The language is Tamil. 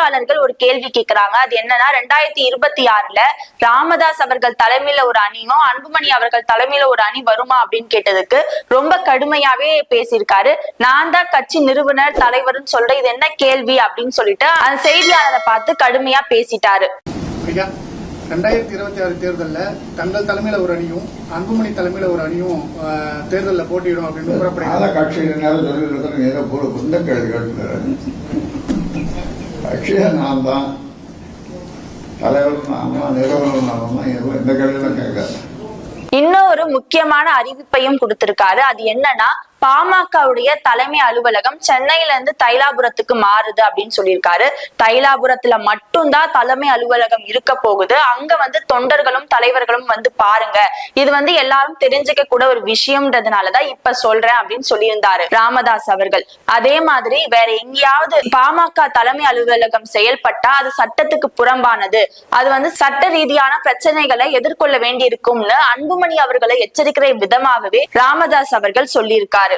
செய்தியாளர்கள் ஒரு கேள்வி கேக்குறாங்க. அது என்னன்னா ரெண்டாயிரத்தி இருபத்தி ஆறுல ராமதாஸ் அவர்கள் தலைமையில ஒரு அணியும் அன்புமணி அவர்கள் தலைமையில ஒரு அணி வருமா அப்படின்னு கேட்டதுக்கு ரொம்ப கடுமையாவே பேசியிருக்காரு. நான் தான் கட்சி நிறுவனர் தலைவர்னு சொல்ற இது என்ன கேள்வி அப்படின்னு சொல்லிட்டு அந்த செய்தியாளரை பார்த்து கடுமையா பேசிட்டாரு. ஐயா ரெண்டாயிரத்தி இருபத்தி ஆறு தேர்தலில் தங்கள் தலைமையில ஒரு அணியும் அன்புமணி தலைமையில ஒரு அணியும் தேர்தல்ல போட்டியிடும் அப்படின்னு கூறப்படுகிறது. கட்சியில் நேரம் கட்சியை நான் தான் தலைவர் நான் தான் நிறுவனம் நான் தான் எதுவும் எந்த கேள்வியும் கேட்காது இன்னும் ஒரு முக்கியமான அறிவிப்பையும் கொடுத்திருக்காரு. அது என்னன்னா பாமகவுடைய தலைமை அலுவலகம் சென்னையில இருந்து தைலாபுரத்துக்கு மாறுது அப்படின்னு சொல்லியிருக்காரு. தைலாபுரத்துல மட்டும்தான் தலைமை அலுவலகம் இருக்க போகுது. அங்க வந்து தொண்டர்களும் தலைவர்களும் வந்து பாருங்க. இது வந்து எல்லாரும் தெரிஞ்சுக்க கூட ஒரு விஷயம்ன்றதுனாலதான் இப்ப சொல்றேன் அப்படின்னு சொல்லியிருந்தாரு ராமதாஸ் அவர்கள். அதே மாதிரி வேற எங்கேயாவது பாமக தலைமை அலுவலகம் செயல்பட்டா அது சட்டத்துக்கு புறம்பானது. அது வந்து சட்ட ரீதியான பிரச்சனைகளை எதிர்கொள்ள வேண்டி இருக்கும்னு அன்புமணி அவர்களை எச்சரிக்கிற விதமாகவே ராமதாஸ் அவர்கள் சொல்லியிருக்காரு.